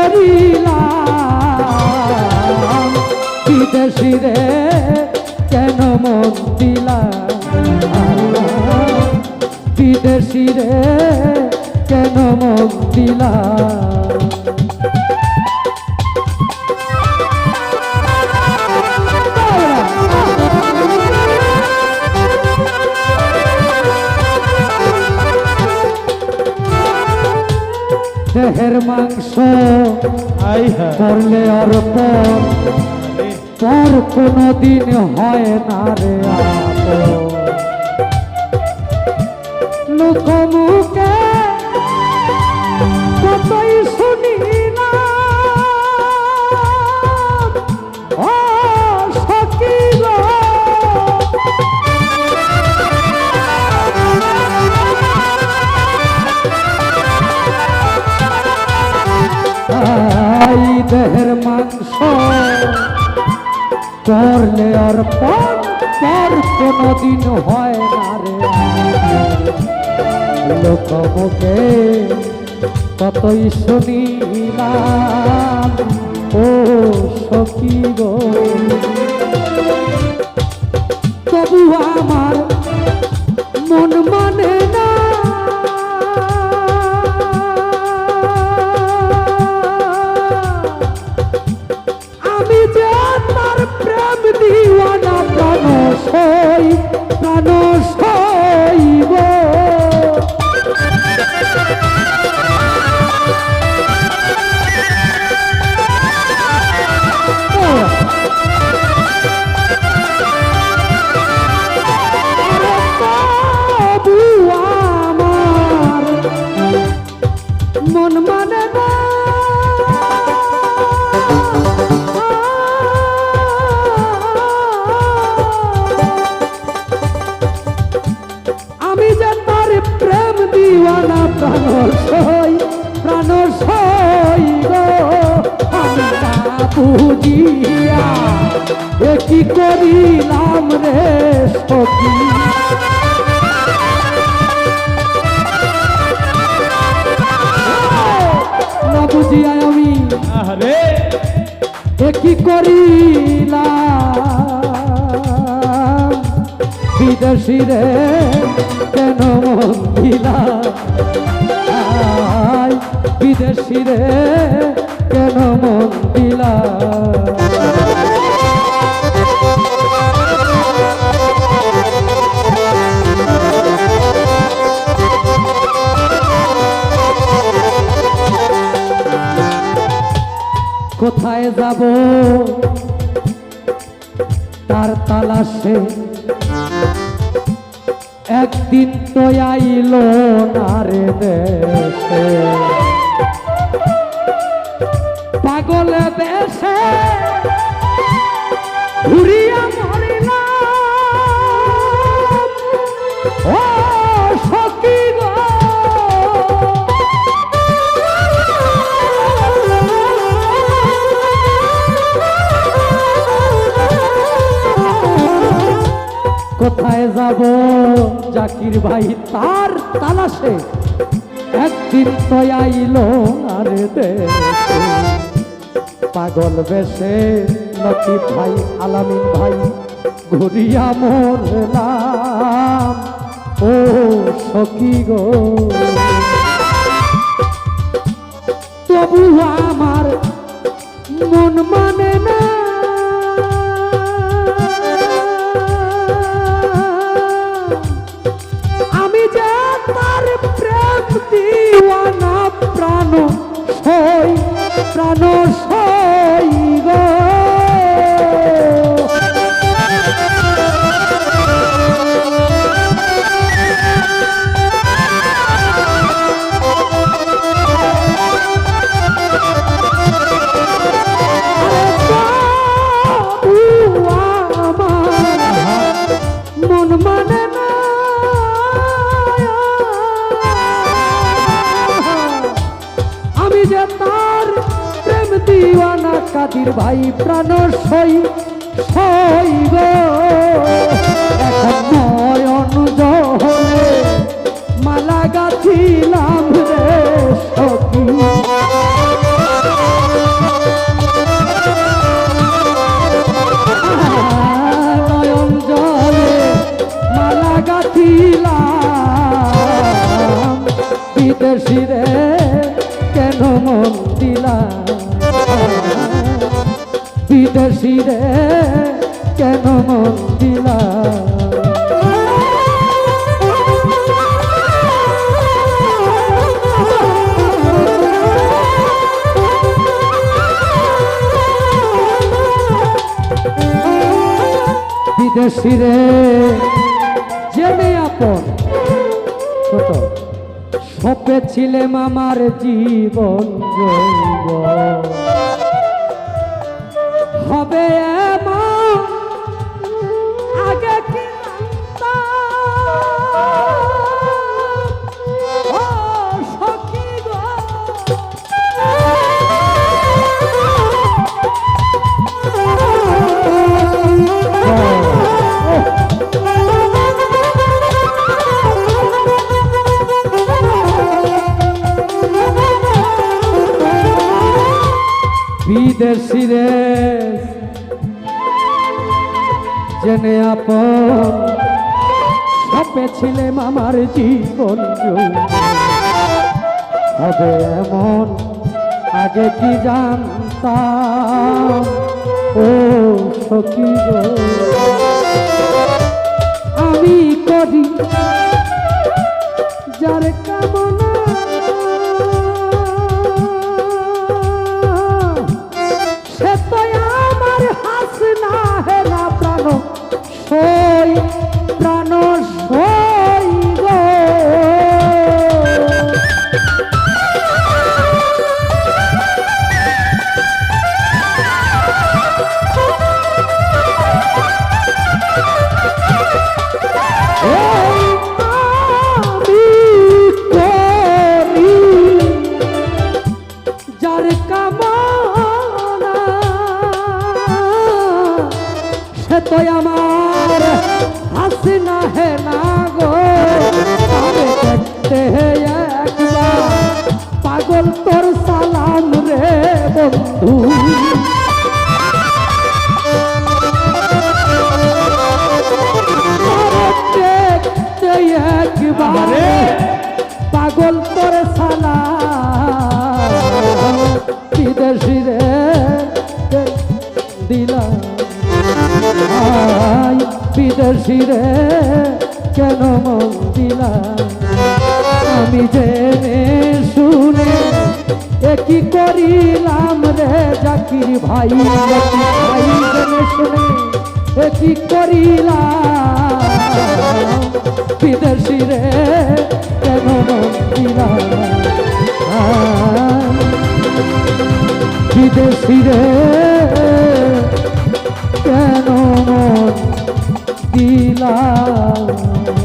করিলাম। বিদেশি রে মাংস করলে আর পর কোনদিন কোনো দিন হয় না রে আপন। দেহের মাংস। করলে আর পর কোনদিন হয় না রে। লোকমুখে কতই শুনিলাম, ও সখী গো। তবু আমার মন মানে দিওয়ানা প্রাণ সই প্রাণ সই গো আমি না বুঝিয়া এ কি করিলাম রে সখী? না বুঝিয়া আমি এ কি করিলাম? কেন মন বিদেশি রে, কেন মন দিলাম কোথায় যাব? তার তালাশে। একদিন তো আইল না রে দেশে। পাগল দেশে ঘুরিয়া মরিলাম। কোথায় যাব? জাকির ভাই তার তালাশে। একদিন তো আইল আরে দেশে। পাগল বেশে লতিফ ভাই, আলামিন ভাই? ঘুরিয়া মরলাম ও সখী গো। তবু আমার মন মানে না। আমি যে তার প্রেম দিওয়ানা প্রাণ সই প্রাণ দিওয়ানা কাদির ভাই প্রাণ সই সইব। এখন নয়ন জহরে মালা গাছিলাম বিদেশি রে। জেনে আপন। ছোট। সপে ছিলে মামার জীবন যৌবন। হবে এমন বিদেশি রে জেনে আপন সপে ছিলেম আমার জীবন হবে এমন, আগে কি জানতাম? ও সখী আমি করি যার কামনা সই আমার হাসি না হে না গো তবে দেখতে একবার পাগল তোর সালাম রে বন্ধু। একবার পাগল তোর সালা বিদেশি রে কেন মন দিলাম আমি জেনে শুনে একই করিলাম রে জাকির ভাই? ভাই জেনে শুনে একই করিলাম? বিদেশি রে কেন মন দিলাম বিদেশি রে কেন মন দিলাম।